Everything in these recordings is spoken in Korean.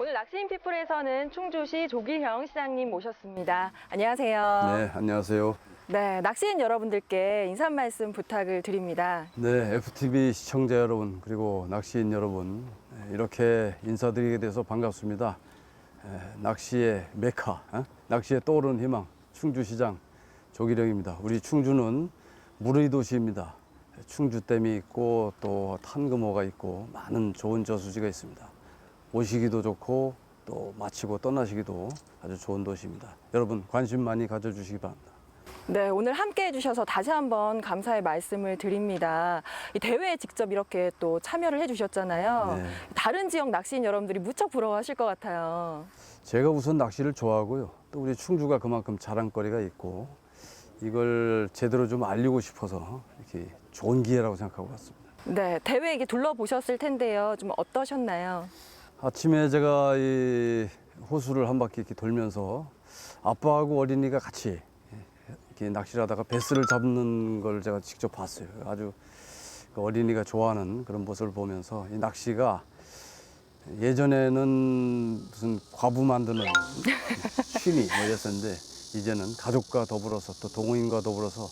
오늘 낚시인 피플에서는 충주시 조길형 시장님 모셨습니다. 안녕하세요. 네, 안녕하세요. 네, 낚시인 여러분들께 인사 한 말씀 부탁을 드립니다. 네, FTV 시청자 여러분 그리고 낚시인 여러분 네, 이렇게 인사드리게 돼서 반갑습니다. 에, 낚시의 메카, 어? 낚시의 떠오르는 희망, 충주시장 조기령입니다. 우리 충주는 물의 도시입니다. 충주댐이 있고 또 탄금호가 있고 많은 좋은 저수지가 있습니다. 오시기도 좋고 또 마치고 떠나시기도 아주 좋은 도시입니다. 여러분 관심 많이 가져주시기 바랍니다. 네, 오늘 함께 해주셔서 다시 한번 감사의 말씀을 드립니다. 이 대회에 직접 이렇게 또 참여를 해주셨잖아요. 네. 다른 지역 낚시인 여러분들이 무척 부러워하실 것 같아요. 제가 우선 낚시를 좋아하고요. 또 우리 충주가 그만큼 자랑거리가 있고 이걸 제대로 좀 알리고 싶어서 이렇게 좋은 기회라고 생각하고 왔습니다. 네, 대회 이게 둘러보셨을 텐데요. 좀 어떠셨나요? 아침에 제가 이 호수를 한 바퀴 이렇게 돌면서 아빠하고 어린이가 같이 이렇게 낚시를 하다가 베스를 잡는 걸 제가 직접 봤어요. 아주 그 어린이가 좋아하는 그런 모습을 보면서 이 낚시가 예전에는 무슨 과부 만드는 취미 뭐 이랬었는데 이제는 가족과 더불어서 또 동호인과 더불어서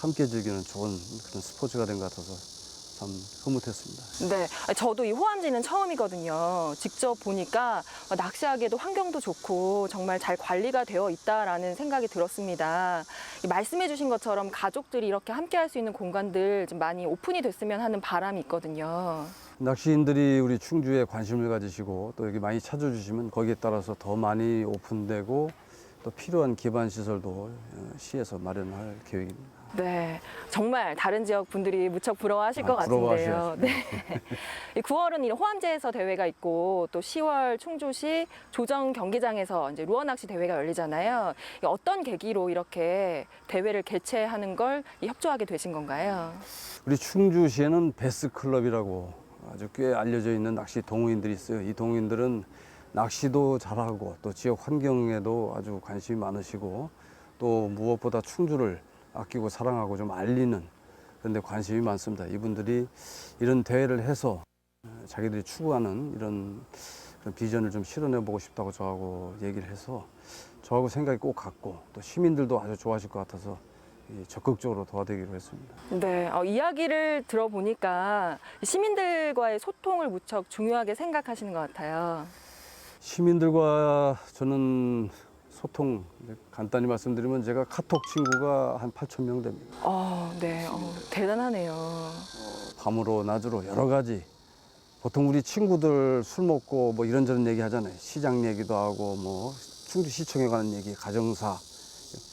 함께 즐기는 좋은 그런 스포츠가 된 것 같아서 참 흐뭇했습니다. 네, 저도 이 호암지는 처음이거든요. 직접 보니까 낚시하기에도 환경도 좋고 정말 잘 관리가 되어 있다라는 생각이 들었습니다. 이 말씀해주신 것처럼 가족들이 이렇게 함께 할 수 있는 공간들 좀 많이 오픈이 됐으면 하는 바람이 있거든요. 낚시인들이 우리 충주에 관심을 가지시고 또 여기 많이 찾아주시면 거기에 따라서 더 많이 오픈되고 또 필요한 기반 시설도 어, 시에서 마련할 계획입니다. 네, 정말 다른 지역 분들이 무척 부러워하실 아, 것 같은데요. 부러워하셔야죠. 네. 이 9월은 이 호암제에서 대회가 있고 또 10월 충주시 조정 경기장에서 이제 루어 낚시 대회가 열리잖아요. 이 어떤 계기로 이렇게 대회를 개최하는 걸이 협조하게 되신 건가요? 우리 충주시에는 베스 클럽이라고 아주 꽤 알려져 있는 낚시 동호인들이 있어요. 이 동호인들은 낚시도 잘하고 또 지역 환경에도 아주 관심이 많으시고 또 무엇보다 충주를 아끼고 사랑하고 좀 알리는 그런데 관심이 많습니다. 이분들이 이런 대회를 해서 자기들이 추구하는 이런 비전을 좀 실현해 보고 싶다고 저하고 얘기를 해서 저하고 생각이 꼭 같고 또 시민들도 아주 좋아하실 것 같아서 이 적극적으로 도와드리기로 했습니다. 네, 어, 이야기를 들어보니까 시민들과의 소통을 무척 중요하게 생각하시는 것 같아요. 시민들과 저는 소통 간단히 말씀드리면 제가 카톡 친구가 한 8천 명 됩니다. 어, 네, 어, 대단하네요. 밤으로 낮으로 여러 가지 보통 우리 친구들 술 먹고 뭐 이런저런 얘기 하잖아요. 시장 얘기도 하고 뭐 충주시청에 관한 얘기, 가정사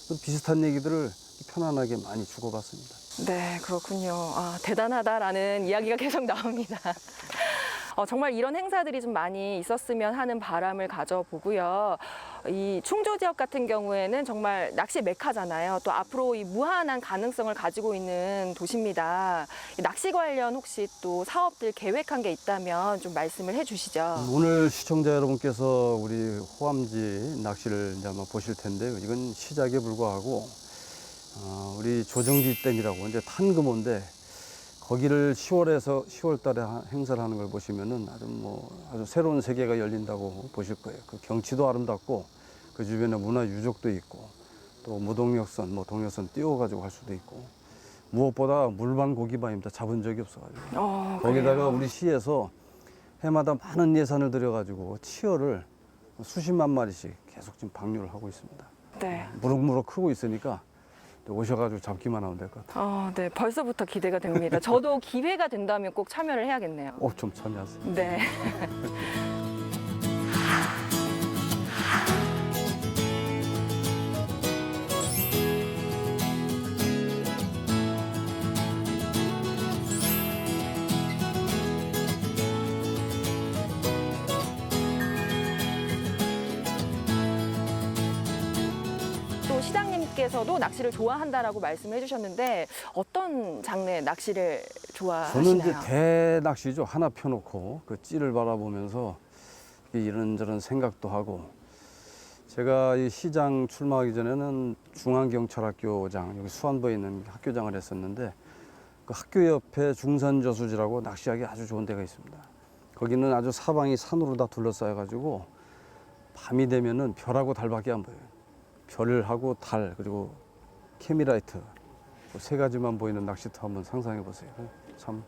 또 비슷한 얘기들을 편안하게 많이 주고받습니다. 네, 그렇군요. 아, 대단하다라는 이야기가 계속 나옵니다. 어, 정말 이런 행사들이 좀 많이 있었으면 하는 바람을 가져보고요. 이 충주 지역 같은 경우에는 정말 낚시 메카잖아요. 또 앞으로 이 무한한 가능성을 가지고 있는 도시입니다. 이 낚시 관련 혹시 또 사업들 계획한 게 있다면 좀 말씀을 해주시죠. 오늘 시청자 여러분께서 우리 호암지 낚시를 이제 아마 보실 텐데요. 이건 시작에 불과하고 어, 우리 조정지 댐이라고 이제 탄금호인데 거기를 10월에서 10월 달에 하- 행사를 하는 걸 보시면은 아주 뭐 아주 새로운 세계가 열린다고 보실 거예요. 그 경치도 아름답고 그 주변에 문화 유적도 있고 또 무동력선, 뭐 동력선 띄워가지고 할 수도 있고 무엇보다 물반 고기반입니다. 잡은 적이 없어가지고. 어, 거기다가. 우리 시에서 해마다 많은 예산을 들여가지고 치어를 수십만 마리씩 계속 지금 방류를 하고 있습니다. 네. 무럭무럭 크고 있으니까 오셔가지고 잡기만 하면 될 것 같아요. 어, 네. 벌써부터 기대가 됩니다. 저도 기회가 된다면 꼭 참여를 해야겠네요. 어, 좀 참여하세요. 네. 또 시장님께서도 낚시를 좋아한다라고 말씀해 주셨는데 어떤 장르의 낚시를 저는 이제 좋아하시나요? 대낚시죠. 하나 펴놓고 그 찌를 바라보면서 이런저런 생각도 하고 제가 이 시장 출마하기 전에는 중앙경찰학교장 여기 수안부에 있는 학교장을 했었는데 그 학교 옆에 중산저수지라고 낚시하기 아주 좋은 데가 있습니다. 거기는 아주 사방이 산으로 다 둘러싸여 가지고 밤이 되면은 별하고 달밖에 안 보여요. 별하고 달 그리고 케미라이트 그세 가지만 보이는 낚시터 한번 상상해 보세요. 참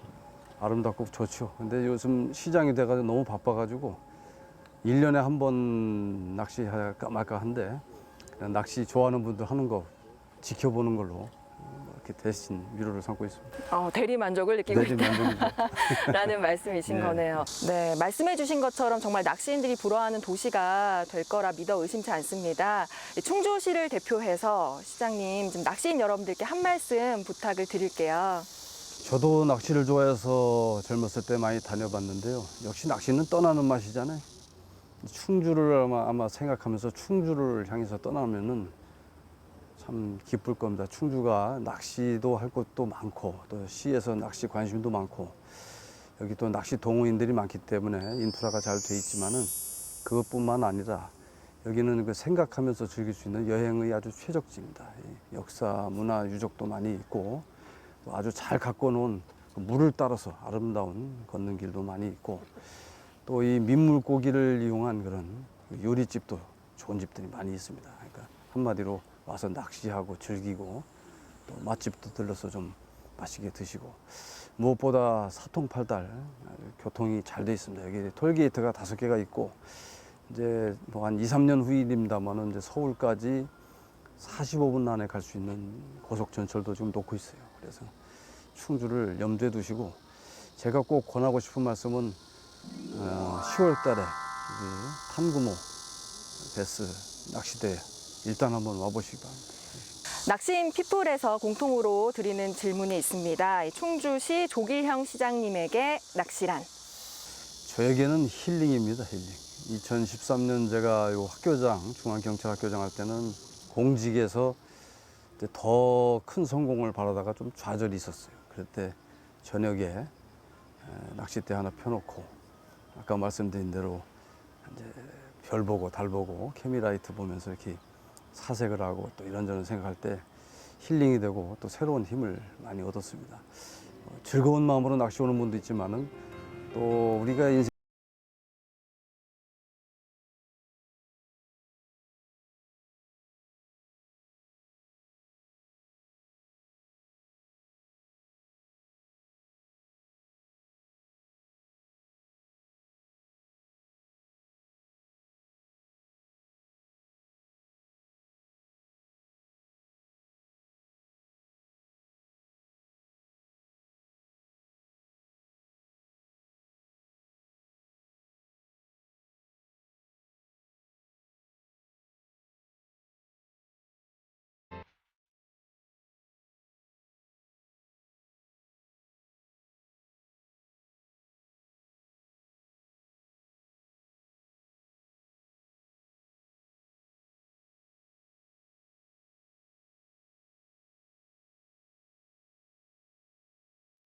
아름답고 좋죠. 근데 요즘 시장이 돼가지고 너무 바빠가지고 일년에 한 번 낚시할까 말까 한데 낚시 좋아하는 분들 하는 거 지켜보는 걸로 이렇게 대신 위로를 삼고 있습니다. 어, 대리 만족을 느끼고 만족이죠. 있다라는 말씀이신 네. 거네요. 네, 말씀해주신 것처럼 정말 낚시인들이 부러워하는 도시가 될 거라 믿어 의심치 않습니다. 이 충주시를 대표해서 시장님 좀 낚시인 여러분들께 한 말씀 부탁을 드릴게요. 저도 낚시를 좋아해서 젊었을 때 많이 다녀봤는데요. 역시 낚시는 떠나는 맛이잖아요. 충주를 아마, 아마 생각하면서 충주를 향해서 떠나면은 참 기쁠 겁니다. 충주가 낚시도 할 곳도 많고 또 시에서 낚시 관심도 많고 여기 또 낚시 동호인들이 많기 때문에 인프라가 잘 돼 있지만은 그것뿐만 아니라 여기는 그 생각하면서 즐길 수 있는 여행의 아주 최적지입니다. 이 역사, 문화 유적도 많이 있고 또 아주 잘 갖고 놓은 그 물을 따라서 아름다운 걷는 길도 많이 있고 또 이 민물고기를 이용한 그런 요리집도 좋은 집들이 많이 있습니다. 그러니까 한마디로 와서 낚시하고 즐기고 또 맛집도 들러서 좀 맛있게 드시고 무엇보다 사통팔달 교통이 잘 돼 있습니다. 여기 톨게이트가 다섯 개가 있고 이제 뭐 한 2, 3년 후일입니다만은 이제 서울까지 45분 안에 갈 수 있는 고속 전철도 지금 놓고 있어요. 그래서 충주를 염두에 두시고 제가 꼭 권하고 싶은 말씀은 어, 10월 달에 우리 탄구모 베스 낚시대 일단 한번 와보시기 바랍니다. 낚시인 피플에서 공통으로 드리는 질문이 있습니다. 이 충주시 조길형 시장님에게 낚시란? 저에게는 힐링입니다, 힐링. 2013년 제가 요 학교장, 중앙경찰학교장 할 때는 공직에서 더 큰 성공을 바라다가 좀 좌절이 있었어요. 그럴 때 저녁에 에, 낚싯대 하나 펴놓고 아까 말씀드린 대로 이제 별 보고 달 보고 케미라이트 보면서 이렇게 사색을 하고 또 이런저런 생각할 때 힐링이 되고 또 새로운 힘을 많이 얻었습니다. 어, 즐거운 마음으로 낚시 오는 분도 있지만은 또 우리가 인생